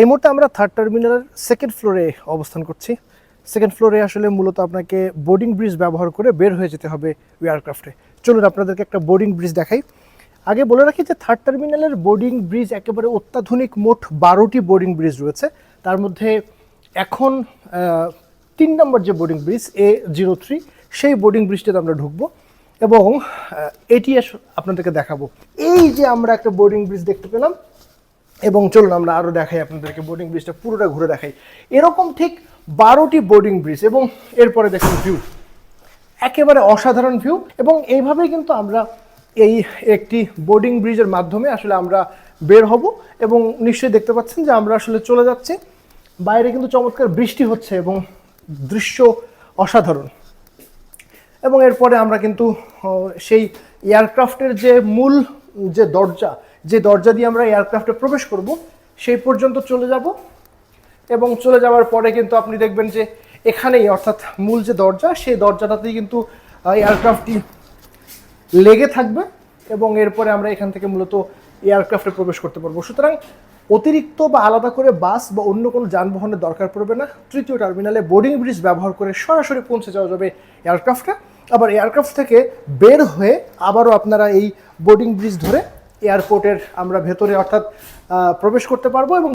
এই মুহূর্তে আমরা থার্ড টার্মিনালের সেকেন্ড ফ্লোরে অবস্থান করছি। সেকেন্ড ফ্লোরে আসলে মূলত আপনাকে বোর্ডিং ব্রিজ ব্যবহার করে বের হয়ে যেতে হবে এয়ারক্রাফটে চলুন আপনাদেরকে একটা বোর্ডিং ব্রিজ দেখাই। আগে বলে রাখি যে থার্ড টার্মিনালের বোর্ডিং ব্রিজ একেবারে অত্যাধুনিক মোট বারোটি বোর্ডিং ব্রিজ রয়েছে। তার মধ্যে এখন তিন নম্বর যে boarding bridge A zero three সেই বোর্ডিং ব্রিজটাতে আমরা ঢুকবো এবং এটি আপনাদেরকে দেখাবো। এই যে আমরা একটা বোর্ডিং ব্রিজ দেখতে পেলাম এবং চলুন আমরা আরও দেখাই আপনাদেরকে বোর্ডিং ব্রিজটা পুরোটা ঘুরে দেখাই। এরকম ঠিক বারোটি বোর্ডিং ব্রিজ এবং এরপরে দেখুন ভিউ একেবারে অসাধারণ ভিউ এবং এইভাবেই কিন্তু আমরা এই একটি বোর্ডিং ব্রিজের মাধ্যমে আসলে আমরা বের হব এবং নিশ্চয়ই দেখতে পাচ্ছেন যে আমরা আসলে চলে যাচ্ছি। বাইরে কিন্তু চমৎকার বৃষ্টি হচ্ছে এবং দৃশ্য অসাধারণ। এবং এরপরে আমরা কিন্তু সেই এয়ারক্রাফটের যে মূল যে দরজা যে দরজা দিয়ে আমরা এয়ারক্রাফটে প্রবেশ করব, সেই পর্যন্ত চলে যাব। এবং চলে যাওয়ার পরে কিন্তু আপনি দেখবেন যে এখানেই অর্থাৎ মূল যে দরজা, সেই দরজাটাতেই কিন্তু এয়ারক্রাফটটি লেগে থাকবে এবং এরপরে আমরা এখান থেকে মূলত এয়ারক্রাফটে প্রবেশ করতে পারব। সুতরাং অতিরিক্ত বা আলাদা করে বাস বা অন্য কোনো যানবাহনের দরকার পড়বে না। তৃতীয় টার্মিনালে বোর্ডিং ব্রিজ ব্যবহার করে সরাসরি পৌঁছে যাওয়া যাবে এয়ারক্রাফটে। আবার এয়ারক্রাফট থেকে বের হয়ে আবারও আপনারা এই বোর্ডিং ব্রিজ ধরে এয়ারপোর্টের আমরা ভেতরে অর্থাৎ প্রবেশ করতে পারব এবং